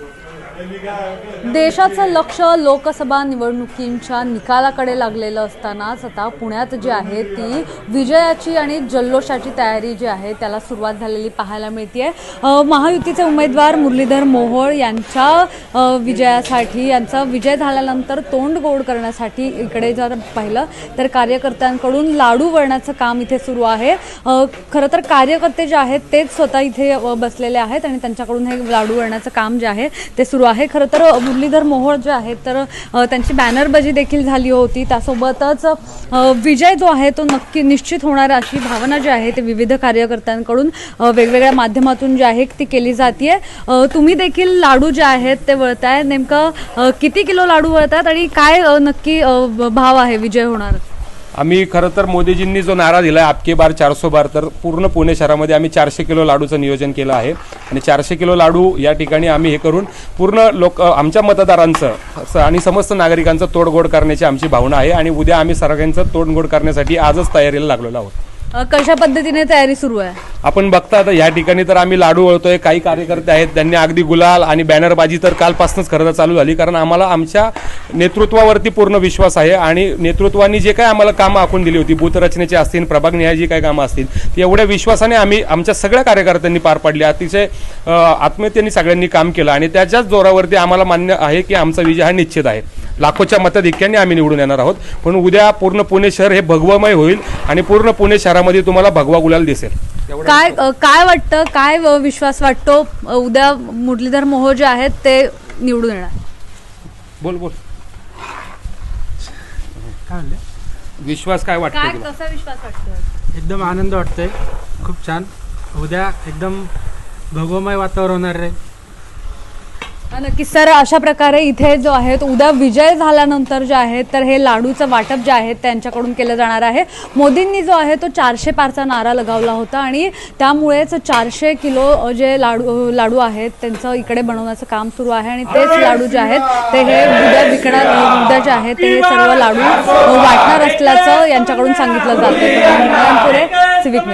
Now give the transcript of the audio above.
work देशाचं लक्ष लोकसभा निवडणुकींच्या निकालाकडे लागलेलं असतानाच आता पुण्यात जी आहे ती विजयाची आणि जल्लोषाची तयारी जी आहे त्याला सुरुवात झालेली पाहायला मिळते महायुतीचे उमेदवार मुरलीधर मोहोळ यांच्या विजयासाठी यांचा विजय झाल्यानंतर तोंड गोड करण्यासाठी इकडे जर पाहिलं तर कार्यकर्त्यांकडून लाडू वळण्याचं काम इथे सुरू आहे. खरं तर कार्यकर्ते जे आहेत तेच स्वतः इथे बसलेले आहेत आणि त्यांच्याकडून हे लाडू वळण्याचं काम जे आहे ते सुरू आहे. खरं तर मुरलीधर मोहोळ जे आहेत तर त्यांची बॅनरबाजी देखील झाली होती. त्यासोबतच विजय जो आहे तो नक्की निश्चित होणार अशी भावना जी आहे ते विविध कार्यकर्त्यांकडून वेगवेगळ्या माध्यमातून जी आहे ती केली जाते तुम्ही देखील लाडू जे आहेत ते वळताय. नेमकं किती किलो लाडू वळतात आणि काय नक्की भाव आहे विजय होणार? आम्ही खरं तर मोदीजींनी जो नारा दिला आहे आपके बार चारसो बार तर पूर्ण पुणे शहरामध्ये आम्ही चारशे किलो लाडूचं नियोजन केलं आहे. आणि चारशे किलो लाडू या ठिकाणी आम्ही हे करून पूर्ण लोक आमच्या मतदारांचं स- आणि समस्त नागरिकांचं तोडगोड करण्याची आमची भावना आहे. आणि उद्या आम्ही सगळ्यांचं तोडगोड करण्यासाठी आजच तयारीला लागलेलो आहोत. अ, कशा पद्धतीने तयारी सुरू आहे? आपण बघता आता या ठिकाणी तर आम्ही लाडू वळतोय काही कार्यकर्ते आहेत त्यांनी अगदी गुलाल आणि बॅनरबाजी तर कालपासूनच खरं तर चालू झाली कारण आम्हाला आमच्या नेतृत्वावरती पूर्ण विश्वास आहे आणि नेतृत्वानी जे काय आम्हाला कामं आखून दिली होती बूथ असतील प्रभाग जी काही कामं असतील ती एवढ्या विश्वासाने आम्ही आमच्या सगळ्या कार्यकर्त्यांनी पार पाडली. अतिशय अ, आत्मीयतेने सगळ्यांनी काम केलं आणि त्याच्याच जोरावरती आम्हाला मान्य आहे की आमचा विजय हा निश्चित आहे. लाखोच्या मताधिक्याने आम्ही निवडून येणार आहोत. पण उद्या पूर्ण पुणे शहर हे भगवमय होईल आणि पूर्ण पुणे शहरामध्ये तुम्हाला भगवा गुलाल दिसेल. काय अ, काय वाटतं काय विश्वास वाटतो उद्या मुरलीधर मोहोळ जे आहेत ते निवडून येणार? बोल बोल. काय म्हणले विश्वास काय वाटतो काय तुला? कसा विश्वास वाटतो एकदम आनंद वाटतोय. खूप छान. उद्या एकदम भगवमय वातावरण होणार आहे. नक्कीच. सर अशा प्रकारे इथे जो आहे तो उद्या विजय झाल्यानंतर जे आहे तर हे लाडूचं वाटप जे आहे त्यांच्याकडून केलं जाणार आहे. मोदींनी जो आहे तो चारशे पारचा नारा लगावला होता आणि त्यामुळेच चारशे किलो जे लाडू लाडू आहेत त्यांचं इकडे बनवण्याचं काम सुरू आहे आणि तेच लाडू जे आहेत ते हे उद्या विकणार उद्या जे आहे ते हे सर्व लाडू वाटणार असल्याचं यांच्याकडून सांगितलं जातं. पुढे सिविक